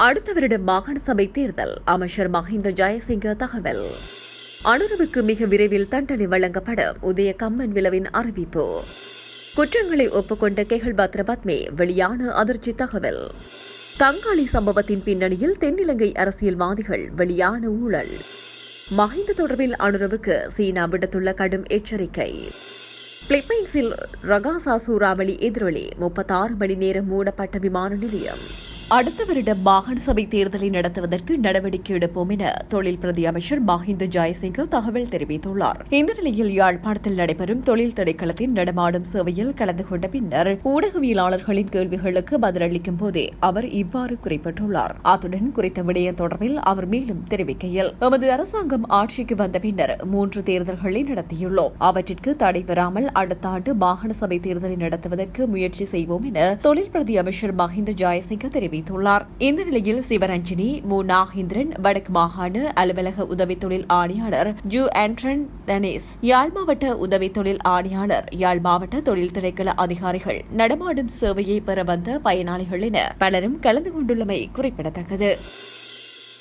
அடுத்த வருட மாகாண சபை தேர்தல். அமைச்சர் மஹிந்த ஜெயசிங்க தகவல். அனுரவுக்கு மிக விரைவில் தண்டனை வழங்கப்படும் உதய கம்மன் விளவின் அறிவிப்பு. குற்றங்களை ஒப்புக்கொண்ட கெகல் பத்ரபத்மே வெளியான அதிர்ச்சி தகவல். தங்காளி சம்பவத்தின் பின்னணியில் தென்னிலங்கை அரசியல்வாதிகள் வெளியான ஊழல். மஹிந்த தொடர்பில் அனுரவுக்கு சீனா விடுத்துள்ள கடும் எச்சரிக்கை. பிலிப்பைன்ஸில் ரகாசா சூறாவளி எதிரொலி முப்பத்தாறு மணி நேரம் மூடப்பட்ட விமான நிலையம். அடுத்த வருடம் மாகாண சபை தேர்தலை நடத்துவதற்கு நடவடிக்கை எடுப்போம் என தொழில் பிரதி அமைச்சர் மஹிந்த ஜெயசிங்க தகவல் தெரிவித்துள்ளார். இந்த நிலையில் யாழ்ப்பாணத்தில் நடைபெறும் தொழில் திணைக்களத்தின் நடமாடும் சேவையில் கலந்து கொண்ட பின்னர் ஊடகவியலாளர்களின் கேள்விகளுக்கு பதிலளிக்கும் போதே அவர் இவ்வாறு குறிப்பிட்டுள்ளார். அத்துடன் குறித்த விடயம் தொடர்பில் அவர் மேலும் தெரிவிக்கையில் எமது அரசாங்கம் ஆட்சிக்கு வந்த பின்னர் மூன்று தேர்தல்களை நடத்தியுள்ளோம். அவற்றிற்கு தடை பெறாமல் அடுத்த ஆண்டு மாகாண சபை தேர்தலை நடத்துவதற்கு முயற்சி செய்வோம் என தொழில் பிரதி அமைச்சர் மஹிந்த ஜெயசிங்க தெரிவித்தார் தெரிவித்துள்ளார். இந்த நிலையில் சிவரஞ்சினி மு. நாகேந்திரன் வடக்கு மாகாண அலுவலக உதவி தொழில் ஆணையாளர் ஜூ. ஆண்ட்ரன் தனேஸ் யாழ் மாவட்ட உதவி தொழில் ஆணையாளர் யாழ் மாவட்ட தொழில் திரைக்கள அதிகாரிகள் நடமாடும் சேவையை பெற வந்த பயனாளிகள் என பலரும் கலந்து கொண்டுள்ளமை குறிப்பிடத்தக்கது.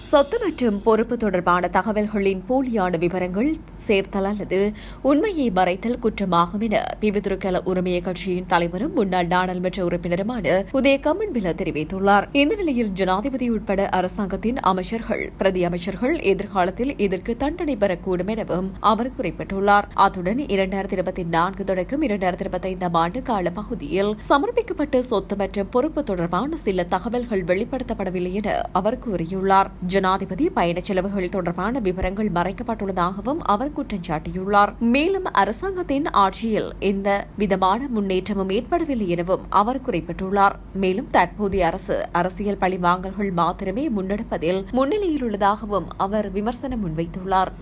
சொத்து மற்றும் பொறுப்பு தொடர்பான தகவல்களின் போலியான விவரங்கள் சேர்த்தல் அல்லது உண்மையை மறைத்தல் குற்றமாகும் என பிவிதுருக்கல உரிமைய கட்சியின் தலைவரும் முன்னாள் நாடாளுமன்ற உறுப்பினருமான உதய கம்மன்பில தெரிவித்துள்ளார். இந்த நிலையில் ஜனாதிபதி உட்பட அரசாங்கத்தின் அமைச்சர்கள் பிரதி அமைச்சர்கள் எதிர்காலத்தில் இதற்கு தண்டனை பெறக்கூடும் எனவும் அவர் குறிப்பிட்டுள்ளார். அத்துடன் இரண்டாயிரத்தி இருபத்தி நான்கு தொடக்கம் இரண்டாயிரத்தி இருபத்தி ஐந்தாம் ஆண்டு கால பகுதியில் சமர்ப்பிக்கப்பட்ட சொத்து மற்றும் பொறுப்பு தொடர்பான சில தகவல்கள் வெளிப்படுத்தப்படவில்லை என அவர் கூறியுள்ளார். ஜனாதிபதி பயணச் செலவுகள் தொடர்பான விவரங்கள் மறைக்கப்பட்டுள்ளதாகவும் அவர் குற்றம் சாட்டியுள்ளார். மேலும் அரசாங்கத்தின் ஆட்சியில் எந்த விதமான முன்னேற்றமும் ஏற்படவில்லை எனவும் அவர் குறிப்பிட்டுள்ளார். மேலும் தற்போதைய அரசு அரசியல் பழிவாங்கல்கள் மாத்திரமே முன்னெடுப்பதில் முன்னிலையில் உள்ளதாகவும் அவர் விமர்சனம் முன்வைத்துள்ளார்.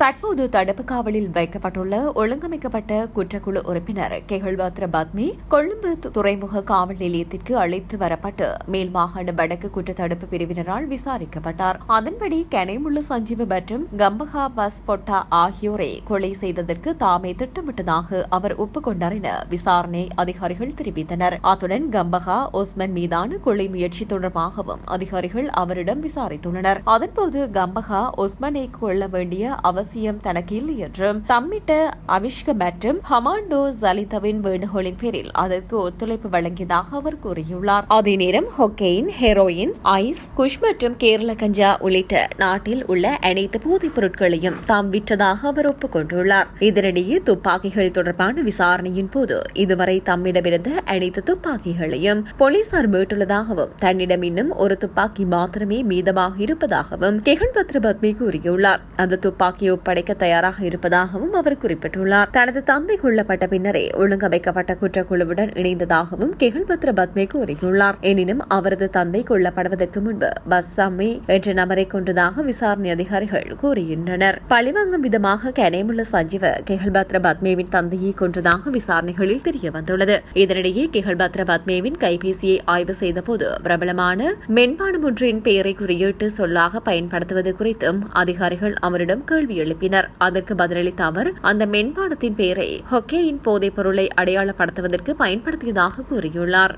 தற்போது தடுப்பு காவலில் வைக்கப்பட்டுள்ள ஒழுங்கமைக்கப்பட்ட குற்றக்குழு உறுப்பினர் கெகழ்வாத்ர பத்மி கொழும்பு துறைமுக காவல் நிலையத்திற்கு அழைத்து வரப்பட்டு மேல் மாகாண வடக்கு குற்ற தடுப்பு பிரிவினரால் விசாரிக்கப்பட்டார். அதன்படி கனைமுள்ள சஞ்சீவ் மற்றும் கம்பகா பஸ் பொட்டா ஆகியோரை கொலை செய்ததற்கு தாமே திட்டமிட்டதாக அவர் ஒப்புக்கொண்டார் என விசாரணை அதிகாரிகள் தெரிவித்தனர். அத்துடன் கம்பகா ஒஸ்மன் மீதான கொலை முயற்சி தொடர்பாகவும் அதிகாரிகள் அவரிடம் விசாரித்துள்ளனர். அதன்போது கம்பகா ஒஸ்மனை கொள்ள வேண்டிய அவசியம் அவசியம் தனக்கு இல்லை என்றும் தம்மிட்ட அபிஷ்க மற்றும் ஹமாண்டோ ஜலிதவின் வேண்டுகோளின் பேரில் அதற்கு ஒத்துழைப்பு வழங்கியதாக அவர் கூறியுள்ளார். அதே நேரம் ஹொக்கெயின் ஹெரோயின் ஐஸ் குஷ் மற்றும் கேரள கஞ்சா உள்ளிட்ட நாட்டில் உள்ள அனைத்து போதைப் பொருட்களையும் தாம் விற்றதாக அவர் ஒப்புக்கொண்டுள்ளார். இதனிடையே துப்பாக்கிகள் தொடர்பான விசாரணையின் போது இதுவரை தம்மிடமிருந்த அனைத்து துப்பாக்கிகளையும் போலீசார் மீட்டுள்ளதாகவும் தன்னிடம் இன்னும் ஒரு துப்பாக்கி மாத்திரமே மீதமாக இருப்பதாகவும் கெகன் பத்ர பத்மி கூறியுள்ளார். அந்த துப்பாக்கியை ஒப்படைக்க தயாராக இருப்பதாகவும் அவர் குறிப்பிட்டுள்ளார். தனது தந்தை கொல்லப்பட்ட பின்னரே ஒழுங்கமைக்கப்பட்ட குற்றக்குழுவுடன் இணைந்ததாகவும் கெகல்பத்ர பத்மே கூறியுள்ளார். எனினும் அவரது தந்தை கொல்லப்படுவதற்கு முன்பு பஸ்ஸாமி என்ற நபரை கொண்டதாக விசாரணை அதிகாரிகள் கூறுகின்றனர். பழிவாங்கும் விதமாக கனேமுள்ள சஞ்சீவ கெகல்பத்ர பத்மேவின் தந்தையை கொன்றதாக விசாரணைகளில் தெரிய வந்துள்ளது இதனிடையே கெகல்பத்ர பத்மேவின் கைபேசியை ஆய்வு செய்தபோது பிரபலமான மென்பானம் ஒன்றின் பெயரை குறியீட்டு சொல்லாக பயன்படுத்துவது குறித்தும் அதிகாரிகள் அவரிடம் கேள்வி எழுப்பினர். அதற்கு பதிலளித்த அவர் அந்த மென்பானத்தின் பெயரை ஹொக்கேயின் போதைப் பொருளை அடையாளப்படுத்துவதற்கு பயன்படுத்தியதாக கூறியுள்ளார்.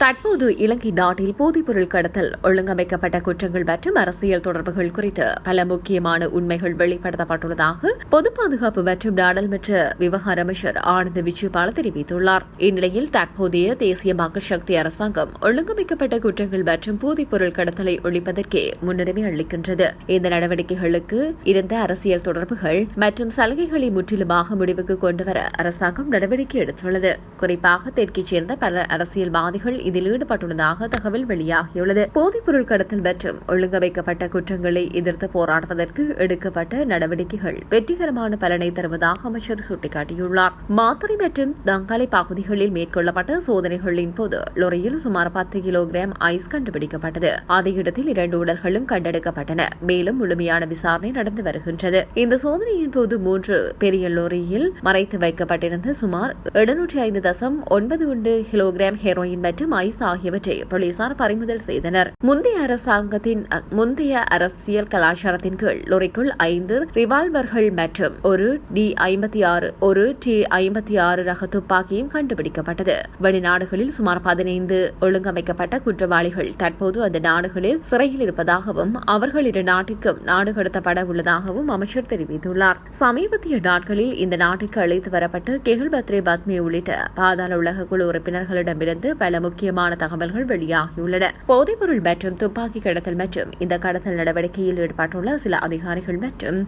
தற்போது இலங்கை நாட்டில் போதைப்பொருள் கடத்தல் ஒழுங்கமைக்கப்பட்ட குற்றங்கள் மற்றும் அரசியல் தொடர்புகள் குறித்து பல முக்கியமான உண்மைகள் வெளிப்படுத்தப்பட்டுள்ளதாக பொது பாதுகாப்பு மற்றும் நாடாளுமன்ற விவகார அமைச்சர் ஆனந்த் விஜயபால தெரிவித்துள்ளார். இந்நிலையில் தற்போதைய தேசிய மக்கள் சக்தி அரசாங்கம் ஒழுங்கமைக்கப்பட்ட குற்றங்கள் மற்றும் போதைப்பொருள் கடத்தலை ஒழிப்பதற்கே முன்னுரிமை அளிக்கின்றது. இந்த நடவடிக்கைகளுக்கு இருந்த அரசியல் தொடர்புகள் மற்றும் சலுகைகளை முற்றிலுமாக முடிவுக்கு கொண்டுவர அரசாங்கம் நடவடிக்கை எடுத்துள்ளது. குறிப்பாக தெற்கைச் சேர்ந்த பல அரசியல்வாதிகள் இதில் ஈடுபட்டுள்ளதாக தகவல் வெளியாகியுள்ளது. போதைப்பொருள் கடத்தல் மற்றும் ஒழுங்கமைக்கப்பட்ட குற்றங்களை எதிர்த்து போராடுவதற்கு எடுக்கப்பட்ட நடவடிக்கைகள் வெற்றிகரமான பலனை தருவதாக அமைச்சர் சுட்டிக்காட்டியுள்ளார். மாத்தறை மற்றும் தங்காலை பகுதிகளில் மேற்கொள்ளப்பட்ட சோதனைகளின் போது லொரியில் சுமார் பத்து கிலோகிராம் ஐஸ் கண்டுபிடிக்கப்பட்டது. அதே இடத்தில் இரண்டு உடல்களும் கண்டெடுக்கப்பட்டன. மேலும் முழுமையான விசாரணை நடந்து வருகின்றது. இந்த சோதனையின் போது மூன்று பெரிய லொரியில் மறைத்து வைக்கப்பட்டிருந்த சுமார் எழுநூற்றி ஐந்து தசம் ஒன்பது ஒன்று கிலோகிராம் ஹெரோயின் மற்றும் ஐஸ் ஆகியவற்றை போலீசார் பறிமுதல் செய்தனர். முந்தைய அரசாங்கத்தின் முந்தைய அரசியல் கலாச்சாரத்தின் கீழ் லொரிக்குள் ஐந்து ரிவால்வர்கள் மற்றும் ஒரு டி ஐம்பத்தி ஆறு ஒரு டி ஐம்பத்தி ஆறு ரக துப்பாக்கியும் கண்டுபிடிக்கப்பட்டது. வெளிநாடுகளில் சுமார் பதினைந்து ஒழுங்கமைக்கப்பட்ட குற்றவாளிகள் தற்போது அந்த நாடுகளில் சிறையில் இருப்பதாகவும் அவர்கள் இரு நாட்டிற்கும் நாடு கடத்தப்பட உள்ளதாகவும் அமைச்சர் தெரிவித்துள்ளார். சமீபத்திய நாட்களில் இந்த நாட்டிற்கு அழைத்து வரப்பட்ட கெகுல் பத்ரே பத்மி உள்ளிட்ட பாதாள உலக குழு உறுப்பினர்களிடமிருந்து பல முக்கிய முக்கியமான தகவல்கள் வெளியாகியுள்ளன. போதைப்பொருள் மற்றும் துப்பாக்கி கடத்தல் மற்றும் இந்த கடத்தல் நடவடிக்கையில் ஈடுபட்டுள்ள சில அதிகாரிகள் மற்றும்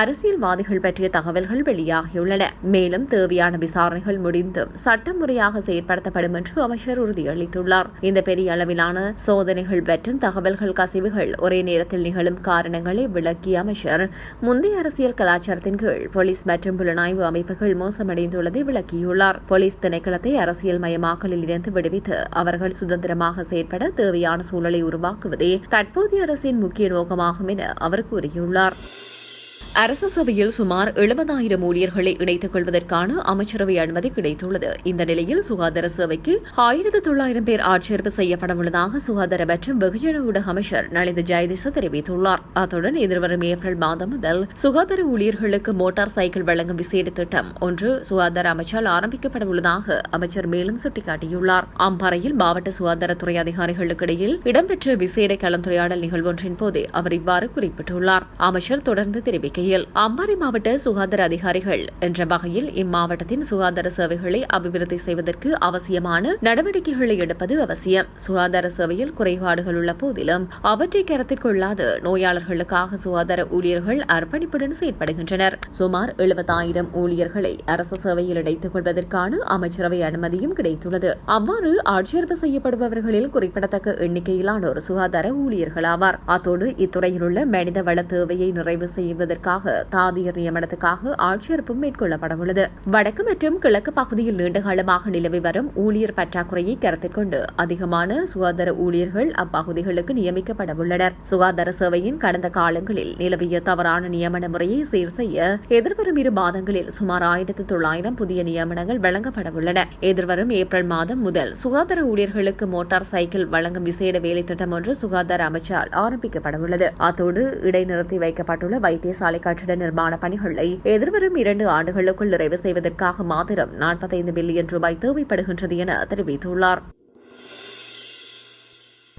அரசியல்வாதிகள் பற்றிய தகவல்கள் வெளியாகியுள்ளன. மேலும் தேவையான விசாரணைகள் முடிந்தும் சட்டம் முறையாக செயற்படுத்தப்படும் என்று அமைச்சர் உறுதியளித்துள்ளார். இந்த பெரிய அளவிலான சோதனைகள் மற்றும் தகவல்கள் கசிவுகள் ஒரே நேரத்தில் நிகழும் காரணங்களை விளக்கிய அமைச்சர் முந்தைய அரசியல் கலாச்சாரத்தின் கீழ் போலீஸ் மற்றும் புலனாய்வு அமைப்புகள் மோசமடைந்துள்ளதை விளக்கியுள்ளார். போலீஸ் திணைக்களத்தை அரசியல் மயமாக்கலில் இருந்து விடுவித்து அவர்கள் சுதந்திரமாக செயற்பட தேவையான சூழலை உருவாக்குவதே தற்போதைய அரசின் முக்கிய நோக்கமாகும் என அவர் கூறியுள்ளார். அரசு சபையில் சுமார் எழுபதாயிரம் ஊழியர்களை இணைத்துக் கொள்வதற்கான அமைச்சரவை அனுமதி கிடைத்துள்ளது. இந்த நிலையில் சுகாதார சேவைக்கு ஆயிரத்து தொள்ளாயிரம் பேர் ஆட்சேர்ப்பு செய்யப்படவுள்ளதாக சுகாதார மற்றும் வெகுஜன ஊடக அமைச்சர் நலிந்த ஜெயதிச தெரிவித்துள்ளார். அத்துடன் எதிர்வரும் ஏப்ரல் மாதம் முதல் சுகாதார ஊழியர்களுக்கு மோட்டார் சைக்கிள் வழங்கும் விசேட திட்டம் ஒன்று சுகாதார அமைச்சால் ஆரம்பிக்கப்படவுள்ளதாக அமைச்சர் மேலும் சுட்டிக்காட்டியுள்ளார். அம்பாறையில் மாவட்ட சுகாதாரத்துறை அதிகாரிகளுக்கு இடையில் இடம்பெற்ற விசேட கலந்துரையாடல் நிகழ்வொன்றின் போது அவர் இவ்வாறு குறிப்பிட்டுள்ளார். அமைச்சர் தொடர்ந்து தெரிவிக்கையில் அம்பாறை மாவட்ட சுகாதார அதிகாரிகள் என்ற வகையில் இம்மாவட்டத்தின் சுகாதார சேவைகளை அபிவிருத்தி செய்வதற்கு அவசியமான நடவடிக்கைகளை எடுப்பது அவசியம். சுகாதார சேவையில் குறைபாடுகள் உள்ள போதிலும் அவற்றை கருத்தில் கொள்ளாது நோயாளர்களுக்காக சுகாதார ஊழியர்கள் அர்ப்பணிப்புடன் செயற்படுகின்றனர். சுமார் எழுபதாயிரம் ஊழியர்களை அரசு சேவையில் இணைத்துக் கொள்வதற்கான அமைச்சரவை அனுமதியும் கிடைத்துள்ளது. அவ்வாறு ஆட்சேர்ப்பு செய்யப்படுபவர்களில் குறிப்பிடத்தக்க எண்ணிக்கையிலானோர் சுகாதார ஊழியர்கள் ஆவார் அத்தோடு இத்துறையில் உள்ள மனித வள தேவையை நிறைவு செய்வதற்கு நியமனத்துக்காக தாதியர் நியமனத்துக்காக ஆட்சேர்ப்பும் மேற்கொள்ளப்படவுள்ளது. வடக்கு மற்றும் கிழக்கு பகுதியில் நீண்டகாலமாக நிலவி வரும் ஊழியர் பற்றாக்குறையை கருத்தில் கொண்டு அதிகமான சுகாதார ஊழியர்கள் அப்பகுதிகளுக்கு நியமிக்கப்படவுள்ளனர். சுகாதார சேவையின் கடந்த காலங்களில் நிலவிய தவறான நியமன முறையை சீர் செய்ய எதிர்வரும் இரு மாதங்களில் சுமார் ஆயிரத்து தொள்ளாயிரம் புதிய நியமனங்கள் வழங்கப்படவுள்ளன. எதிர்வரும் ஏப்ரல் மாதம் முதல் சுகாதார ஊழியர்களுக்கு மோட்டார் சைக்கிள் வழங்கும் விசேட வேலை திட்டம் ஒன்று சுகாதார அமைச்சால் ஆரம்பிக்கப்படவுள்ளது. அத்தோடு இடைநிறுத்தி வைக்கப்பட்டுள்ள வைத்தியசாலை கட்டிட நிர்மாண பணிகளை எதிர்வரும் இரண்டு ஆண்டுகளுக்குள் நிறைவு செய்வதற்காக மாத்திரம் நாற்பத்தைந்து பில்லியன் ரூபாய் தேவைப்படுகின்றது என தெரிவித்துள்ளார்.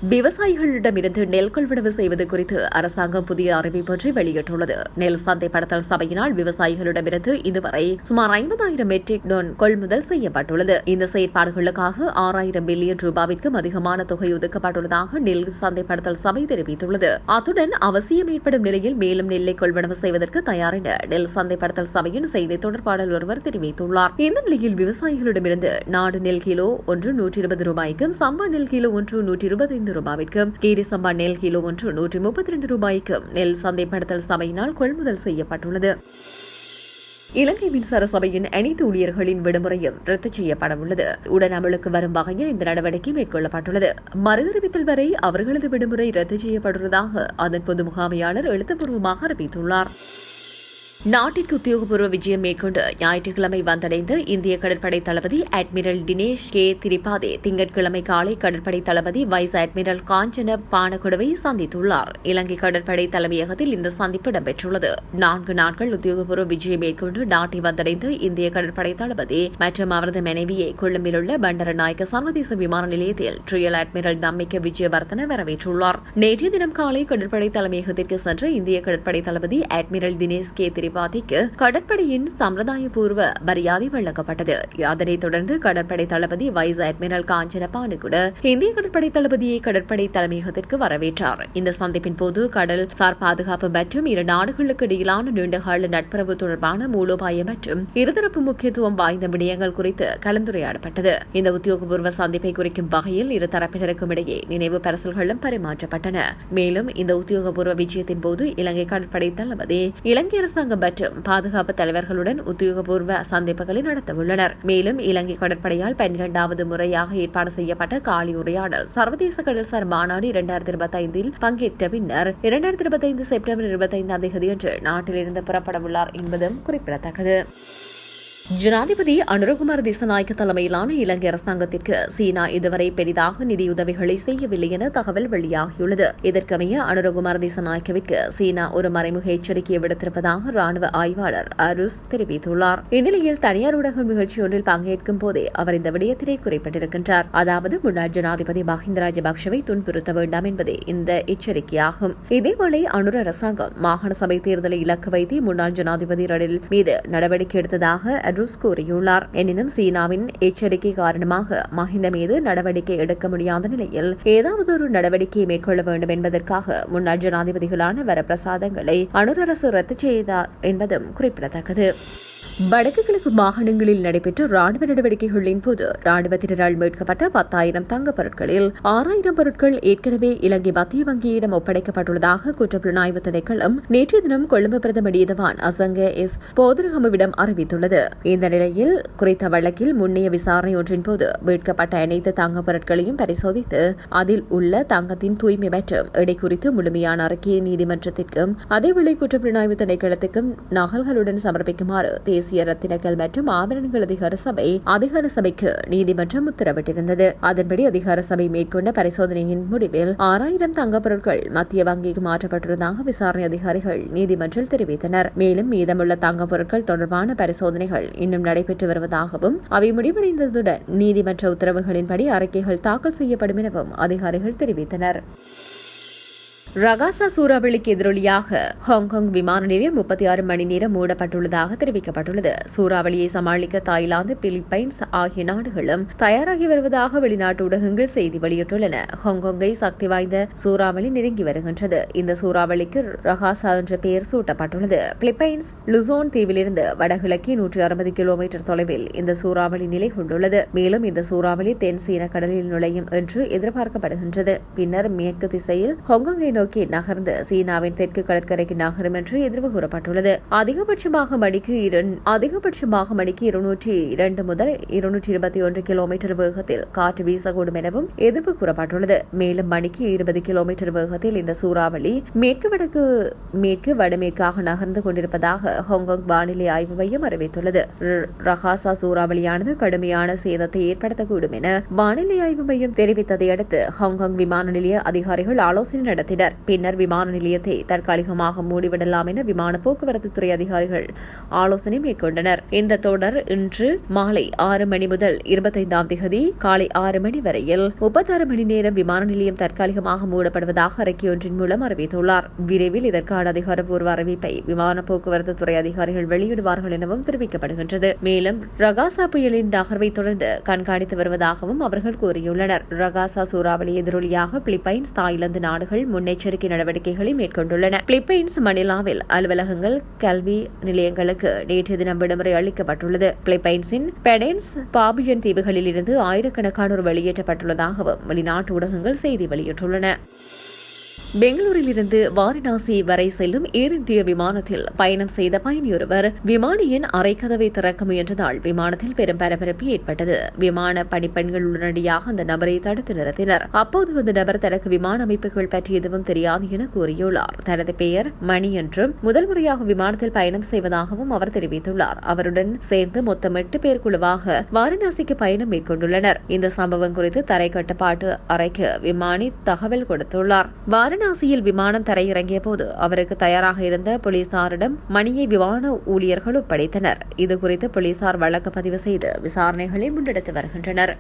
விவசாயிகளிடமிருந்து நெல் கொள்வனவு செய்வது குறித்து அரசாங்கம் புதிய அறிவிப்பு ஒன்றை வெளியிட்டுள்ளது. நெல் சந்தைப்படுத்தல் சபையினால் விவசாயிகளிடமிருந்து இதுவரை சுமார் ஐம்பதாயிரம் மெட்ரிக் டன் கொள்முதல் செய்யப்பட்டுள்ளது. இந்த செயற்பாடுகளுக்காக ஆறாயிரம் பில்லியன் ரூபாவிற்கும் அதிகமான தொகை ஒதுக்கப்பட்டுள்ளதாக நெல் சந்தைப்படுத்தல் சபை தெரிவித்துள்ளது. அத்துடன் அவசியம் ஏற்படும் நிலையில் மேலும் நெல்லை கொள்வனவு செய்வதற்கு தயார் என நெல் சந்தைப்படுத்தல் சபையின் செய்தி தொடர்பாளர் ஒருவர் தெரிவித்துள்ளார். இந்த நிலையில் விவசாயிகளிடமிருந்து நாடு நெல் கிலோ ஒன்று நூற்றி இருபது ரூபாய்க்கும் சம்பா நெல் கிலோ ஒன்று நூற்றி இருபத்தைந்து ஐந்து ரூபாய்க்கும் கீரிசம்பா நெல் கிலோ ஒன்று நூற்றி முப்பத்தி ரெண்டு ரூபாய்க்கும் நெல் சந்தைப்படுத்தல் சபையினால் கொள்முதல் செய்யப்பட்டுள்ளது. இலங்கை மின்சார சபையின் அனைத்து ஊழியர்களின் விடுமுறையும் ரத்து செய்யப்படவுள்ளது. உடன் அமலுக்கு வரும் வகையில் இந்த நடவடிக்கை மேற்கொள்ளப்பட்டுள்ளது. மறு அறிவித்தல் வரை அவர்களது விடுமுறை ரத்து செய்யப்படுவதாக அதன் பொது முகாமையாளர் எழுத்துப்பூர்வமாக அறிவித்துள்ளார். நாட்டிற்கு உத்தியோகபூர்வ விஜயம் மேற்கொண்டு ஞாயிற்றுக்கிழமை வந்தடைந்த இந்திய கடற்படை தளபதி அட்மிரல் தினேஷ் கே. திரிபாதே திங்கட்கிழமை காலை கடற்படை தளபதி வைஸ் அட்மிரல் காஞ்சன பானகொடவை சந்தித்துள்ளார். இலங்கை கடற்படை தலைமையகத்தில் இந்த சந்திப்பு இடம்பெற்றுள்ளது. நான்கு நாட்கள் உத்தியோகபூர்வ விஜயம் மேற்கொண்டு நாட்டை வந்தடைந்த இந்திய கடற்படை தளபதி மற்றும் அவரது மனைவியை கொழும்பில் உள்ள பண்டரநாயக்க சர்வதேச விமான நிலையத்தில் ட்ரியல் அட்மிரல் தம்மிக்க விஜயவர்தன வரவேற்றுள்ளார். நேற்றைய தினம் காலை கடற்படை தலைமையகத்திற்கு சென்ற இந்திய கடற்படை தளபதி அட்மிரல் தினேஷ் கே. திரி திரிபாதிக்கு கடற்படையின் சம்பிரதாயபூர்வ மரியாதை வழங்கப்பட்டது. அதனைத் தொடர்ந்து கடற்படை தளபதி வைஸ் அட்மிரல் காஞ்சன பானுகுட இந்திய கடற்படை தளபதியை கடற்படை தலைமையகத்திற்கு வரவேற்றார். இந்த சந்திப்பின் போது கடல் சார் பாதுகாப்பு மற்றும் இரு நாடுகளுக்கு இடையிலான நீண்டகால நட்புறவு தொடர்பான மூலோபாய மற்றும் இருதரப்பு முக்கியத்துவம் வாய்ந்த விடயங்கள் குறித்து கலந்துரையாடப்பட்டது. இந்த உத்தியோகபூர்வ சந்திப்பை குறிக்கும் வகையில் இரு தரப்பினருக்கும் இடையே நினைவு பரிசல்களும் பரிமாற்றப்பட்டன. மேலும் இந்த உத்தியோகபூர்வ விஜயத்தின் போது இலங்கை கடற்படை தளபதி இலங்கை அரசாங்கம் மற்றும் பாதுகாப்பு தலைவர்களுடன் உத்தியோகபூர்வ சந்திப்புகளை நடத்தவுள்ளனர். மேலும் இலங்கை கடற்படையால் பன்னிரண்டாவது முறையாக ஏற்பாடு செய்யப்பட்ட காலி உரையாடல் சர்வதேச கடல்சார் மாநாடு இரண்டாயிரத்தி இருபத்தைந்தில் பங்கேற்ற பின்னர் இரண்டாயிரத்தி இருபத்தைந்து செப்டம்பர் இருபத்தைந்தாம் தேதியன்று நாட்டிலிருந்து புறப்படவுள்ளார் என்பதும் குறிப்பிடத்தக்கது. ஜனாதிபதி அனுரகுமார் திசநாயக்க தலைமையிலான இலங்கை அரசாங்கத்திற்கு சீனா இதுவரை பெரிதாக நிதியுதவிகளை செய்யவில்லை என தகவல் வெளியாகியுள்ளது. இதற்கமைய அனுரகுமார் திசநாயக்கவிற்கு சீனா ஒரு மறைமுக எச்சரிக்கையை விடுத்திருப்பதாக ராணுவ ஆய்வாளர் அருஸ் தெரிவித்துள்ளார். இந்நிலையில் தனியார் ஊடக நிகழ்ச்சி ஒன்றில் பங்கேற்கும் போதே அவர் இந்த விடயத்திலே குறிப்பிட்டிருக்கின்றார். அதாவது முன்னாள் ஜனாதிபதி மஹிந்த ராஜபக்சவை துன்புறுத்த வேண்டாம் என்பதே இந்த எச்சரிக்கையாகும். இதேவேளை அனுர அரசாங்கம் மாகாண சபை தேர்தலை இலக்கு வைத்து முன்னாள் ஜனாதிபதி ரணில் மீது நடவடிக்கை எடுத்ததாக அட்ரூஸ் கூறியுள்ளார். எனினும் சீனாவின் எச்சரிக்கை காரணமாக மஹிந்த மீது நடவடிக்கை எடுக்க முடியாத நிலையில் ஏதாவது ஒரு நடவடிக்கையை மேற்கொள்ள வேண்டும் என்பதற்காக முன்னாள் ஜனாதிபதிகளான வரப்பிரசாதங்களை அனுரரசு ரத்து செய்தார் என்பதும் குறிப்பிடத்தக்கது. வடக்கு கிழக்கு மாகாணங்களில் நடைபெற்ற ராணுவ நடவடிக்கைகளின் போது ராணுவத்தினரால் மீட்கப்பட்ட பத்தாயிரம் தங்கப் பொருட்களில் ஆறாயிரம் பொருட்கள் ஏற்கனவே இலங்கை மத்திய வங்கியிடம் ஒப்படைக்கப்பட்டுள்ளதாக குற்றப்புலனாய்வு திணைக்களம் நேற்றைய தினம் கொழும்பு பிரதம நீதவான் அசங்க எஸ். போதரகமுவிடம் அறிவித்துள்ளது. இந்த நிலையில் குறித்த வழக்கில் முன்னைய விசாரணை ஒன்றின் போது மீட்கப்பட்ட அனைத்து தங்கப் பொருட்களையும் பரிசோதித்து அதில் உள்ள தங்கத்தின் தூய்மை மற்றும் எடை குறித்து முழுமையான அறிக்கையை நீதிமன்றத்திற்கும் அதேவேளை குற்றப்புலனாய்வு திணைக்களத்துக்கும் நகல்களுடன் சமர்ப்பிக்குமாறு தேசிய தேசிய ரத்தினங்கள் மற்றும் ஆவரணங்கள் அதிகார சபை அதிகார சபைக்கு நீதிமன்றம் உத்தரவிட்டிருந்தது. அதன்படி அதிகார சபை மேற்கொண்ட பரிசோதனையின் முடிவில் ஆறாயிரம் தங்கப் பொருட்கள் மத்திய வங்கிக்கு மாற்றப்பட்டுள்ளதாக விசாரணை அதிகாரிகள் நீதிமன்றில் தெரிவித்தனர். மேலும் மீதமுள்ள தங்கப் பொருட்கள் தொடர்பான பரிசோதனைகள் இன்னும் நடைபெற்று வருவதாகவும் அவை முடிவடைந்ததுடன் நீதிமன்ற உத்தரவுகளின்படி அறிக்கைகள் தாக்கல் செய்யப்படும் எனவும் அதிகாரிகள் தெரிவித்தனர். ரகாசா சூறாவளிக்கு எதிரொலியாக ஹாங்காங் விமான நிலையம் முப்பத்தி ஆறு மணி நேரம் மூடப்பட்டுள்ளதாக தெரிவிக்கப்பட்டுள்ளது. சூறாவளியை சமாளிக்க தாய்லாந்து பிலிப்பைன்ஸ் ஆகிய நாடுகளும் தயாராகி வருவதாக வெளிநாட்டு ஊடகங்கள் செய்தி வெளியிட்டுள்ளன. ஹாங்காங்கை சக்தி வாய்ந்த சூறாவளி நெருங்கி வருகின்றது. இந்த சூறாவளிக்கு ரகாசா என்ற பெயர் சூட்டப்பட்டுள்ளது. பிலிப்பைன்ஸ் லுசோன் தீவிலிருந்து வடகிழக்கே நூற்றி அறுபது கிலோமீட்டர் தொலைவில் இந்த சூறாவளி நிலை கொண்டுள்ளது. மேலும் இந்த சூறாவளி தென் சீன கடலில் நுழையும் என்று எதிர்பார்க்கப்படுகின்றது. பின்னர் மேற்கு திசையில் ஹாங்காங்கை நோக்கி நகர்ந்து சீனாவின் தெற்கு கடற்கரைக்கு நகரும் என்று எதிர்வு கூறப்பட்டுள்ளது. அதிகபட்சமாக மணிக்கு அதிகபட்சமாக மணிக்கு இருநூற்றி இரண்டு முதல் இருநூற்றி இருபத்தி ஒன்று கிலோமீட்டர் வேகத்தில் காற்று வீசக்கூடும் எனவும் எதிர்வு கூறப்பட்டுள்ளது. மேலும் மணிக்கு இருபது கிலோமீட்டர் வேகத்தில் இந்த சூறாவளி மேற்கு வடக்கு மேற்கு வடமேற்காக நகர்ந்து கொண்டிருப்பதாக ஹாங்காங் வானிலை ஆய்வு மையம் அறிவித்துள்ளது. ரஹாசா சூறாவளியானது கடுமையான சேதத்தை ஏற்படுத்தக்கூடும் என வானிலை ஆய்வு மையம் தெரிவித்ததை அடுத்து ஹாங்காங் விமான நிலைய அதிகாரிகள் ஆலோசனை நடத்தினர். செய்தனர். பின்னர் விமான நிலையத்தை தற்காலிகமாக மூடிவிடலாம் என விமான போக்குவரத்து துறை அதிகாரிகள் ஆலோசனை மேற்கொண்டனர். இந்த தொடர் இன்று மாலை ஆறு மணி முதல் இருபத்தைந்தாம் திகதி காலை ஆறு மணி வரையில் முப்பத்தாறு மணி நேரம் விமான நிலையம் தற்காலிகமாக மூடப்படுவதாக அறிக்கையொன்றின் மூலம் அறிவித்துள்ளார். விரைவில் இதற்கான அதிகாரப்பூர்வ அறிவிப்பை விமான போக்குவரத்து துறை அதிகாரிகள் வெளியிடுவார்கள் எனவும் தெரிவிக்கப்படுகின்றது. மேலும் ரகாசா புயலின் நகர்வை தொடர்ந்து கண்காணித்து வருவதாகவும் அவர்கள் கூறியுள்ளனர். ரகாசா சூறாவளி எதிரொலியாக பிலிப்பைன்ஸ் தாய்லாந்து நாடுகள் முன்னே முன்னெச்சரிக்கை நடவடிக்கைகளை மேற்கொண்டுள்ளன. பிலிப்பைன்ஸ் மணிலாவில் அலுவலகங்கள் கல்வி நிலையங்களுக்கு நேற்று தினம் விடுமுறை அளிக்கப்பட்டுள்ளது. பிலிப்பைன்ஸின் பெடென்ஸ் பாபியன் தீவுகளில் இருந்து ஆயிரக்கணக்கானோர் வெளியேற்றப்பட்டுள்ளதாகவும் வெளிநாட்டு ஊடகங்கள் செய்தி வெளியிட்டுள்ளன. பெங்களூரிலிருந்து வாரணாசி வரை செல்லும் ஏர் இந்திய விமானத்தில் பயணம் செய்த பயணியொருவர் விமானியின் அரைக்கதவை திறக்க முயன்றதால் விமானத்தில் பெரும் பரபரப்பு ஏற்பட்டது. விமான பணிப்பெண்கள் உடனடியாக அந்த நபரை தடுத்து நிறுத்தினர். அப்போது அந்த நபர் தனக்கு விமான அமைப்புகள் பற்றி எதுவும் தெரியாது என கூறியுள்ளார். தனது பெயர் மணி என்றும் முதல் முறையாக விமானத்தில் பயணம் செய்வதாகவும் அவர் தெரிவித்துள்ளார். அவருடன் சேர்ந்து மொத்தம் எட்டு பேர் குழுவாக வாரணாசிக்கு பயணம் மேற்கொண்டுள்ளனர். இந்த சம்பவம் குறித்து தரை கட்டுப்பாட்டு அறைக்கு விமானி தகவல் கொடுத்துள்ளார். வாரணாசியில் விமானம் தரையிறங்கிய போது அவருக்கு தயாராக இருந்த போலீசாரிடம் மணியை விமான ஊழியர்கள் ஒப்படைத்தனர். இதுகுறித்து போலீசார் வழக்கு பதிவு செய்து விசாரணைகளை முன்னெடுத்து வருகின்றனர்.